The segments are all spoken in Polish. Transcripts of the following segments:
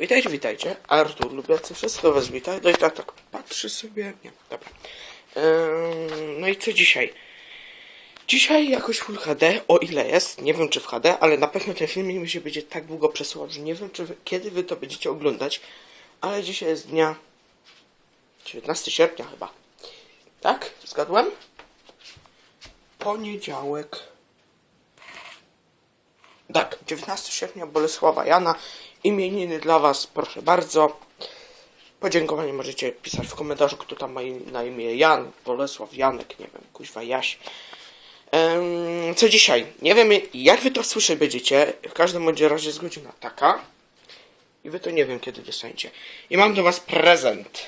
Witajcie, witajcie. Artur Lubiacy, wszystko was wita. No i tak, tak, patrzy sobie. Nie, dobra. Ym, no i co dzisiaj? Dzisiaj jakoś Full HD, o ile jest, nie wiem czy w HD, ale na pewno ten filmik mi się będzie tak długo przesyłał, że nie wiem czy wy, kiedy wy to będziecie oglądać, ale dzisiaj jest dnia 19 sierpnia chyba. Tak? Zgadłem? Poniedziałek. Tak, 19 sierpnia Bolesława Jana. Imieniny dla Was, proszę bardzo. Podziękowanie możecie pisać w komentarzu, kto tam ma na imię Jan, Bolesław, Janek, nie wiem, kuźwa Jaś. Co dzisiaj? Nie wiem, jak Wy to słyszeć będziecie. W każdym bądź razie jest godzina taka. I Wy to nie wiem, kiedy dostaniecie. I mam do Was prezent.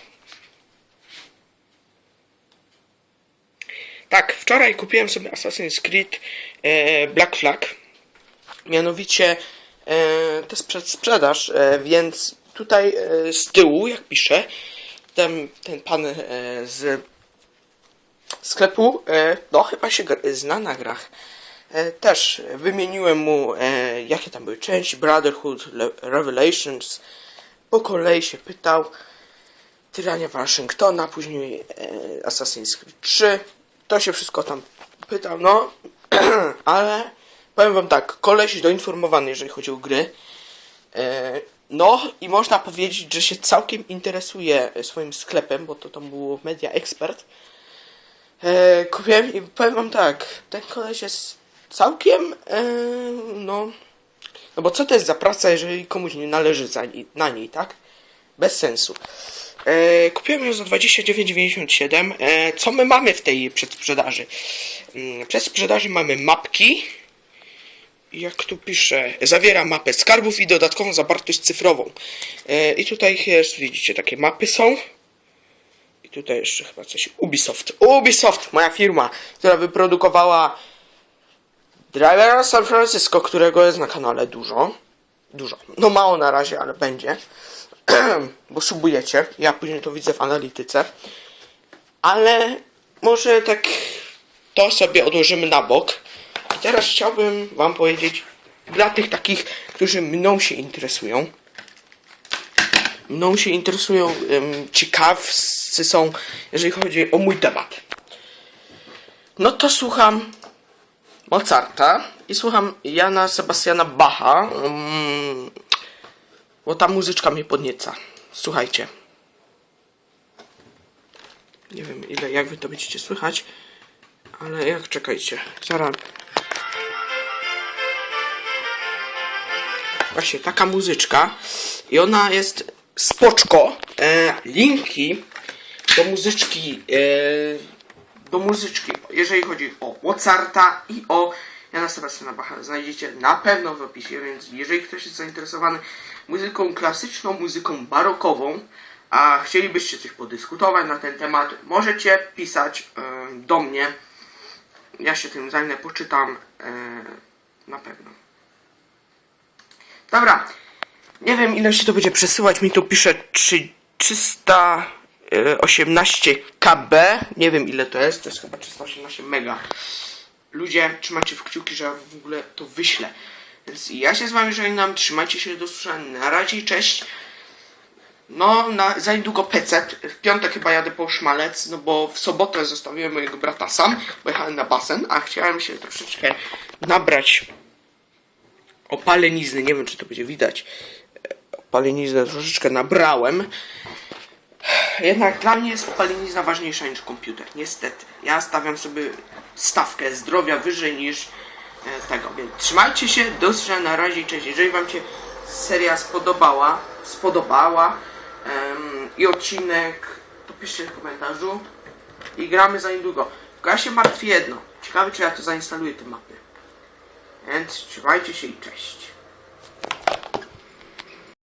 Tak, wczoraj kupiłem sobie Assassin's Creed e, Black Flag. Mianowicie to jest przedsprzedaż, e, więc tutaj e, z tyłu, jak piszę, ten, ten pan e, z sklepu, e, no chyba się zna na grach. E, też wymieniłem mu, e, jakie tam były części, Brotherhood, Revelations. Po kolei się pytał. Tyrania Waszyngtona, później e, Assassin's Creed 3. To się wszystko tam pytał, no, ale powiem wam tak, koleś doinformowany, jeżeli chodzi o gry. E, no i można powiedzieć, że się całkiem interesuje swoim sklepem, bo to tam było Media Expert. E, kupiłem i powiem wam tak, ten koleś jest całkiem, e, no, no bo co to jest za praca, jeżeli komuś nie należy za, na niej, tak? Bez sensu. E, kupiłem ją za 29,97. E, co my mamy w tej przedsprzedaży? Mm, przedsprzedaży mamy mapki. Jak tu pisze, zawiera mapę skarbów i dodatkową zawartość cyfrową. E, I tutaj jest, widzicie, takie mapy są. I tutaj jeszcze chyba coś. Ubisoft. Ubisoft, moja firma, która wyprodukowała Drivera San Francisco, którego jest na kanale dużo. Dużo. No mało na razie, ale będzie. Bo subujecie. Ja później to widzę w analityce. Ale może tak to sobie odłożymy na bok. Teraz chciałbym wam powiedzieć dla tych takich, którzy mną się interesują. Mną się interesują, um, ciekawscy są, jeżeli chodzi o mój temat. No to słucham Mozarta i słucham Jana Sebastiana Bacha, mm, bo ta muzyczka mnie podnieca. Słuchajcie. Nie wiem ile, jak wy to będziecie słychać, ale jak czekajcie. Zaraz. Właśnie taka muzyczka i ona jest spoczko. E, linki do muzyczki e, do muzyczki, jeżeli chodzi o Mozarta i o Jana Sebastiana Bacha, znajdziecie na pewno w opisie, więc jeżeli ktoś jest zainteresowany muzyką klasyczną, muzyką barokową, a chcielibyście coś podyskutować na ten temat, możecie pisać e, do mnie. Ja się tym zajmę, poczytam e, na pewno. Dobra. Nie wiem ile się to będzie przesyłać. Mi tu pisze 3, 318 KB. Nie wiem ile to jest. To jest chyba 318 mega. Ludzie, trzymajcie w kciuki, że ja w ogóle to wyślę. Więc ja się z wami żegnam. Trzymajcie się do usłyszenia. Na razie cześć. No, na, za niedługo PC. W piątek chyba jadę po szmalec, no bo w sobotę zostawiłem mojego brata sam. Pojechałem na basen, a chciałem się troszeczkę nabrać opalenizny, nie wiem czy to będzie widać. Opaleniznę troszeczkę nabrałem. Jednak dla mnie jest opalenizna ważniejsza niż komputer, niestety. Ja stawiam sobie stawkę zdrowia wyżej niż e, tego, więc trzymajcie się, do na razie cześć. Jeżeli wam się seria spodobała, spodobała em, i odcinek, to piszcie w komentarzu i gramy za niedługo. Tylko ja się martwię jedno. Ciekawe czy ja to zainstaluję te mapy. Więc trzymajcie się i cześć.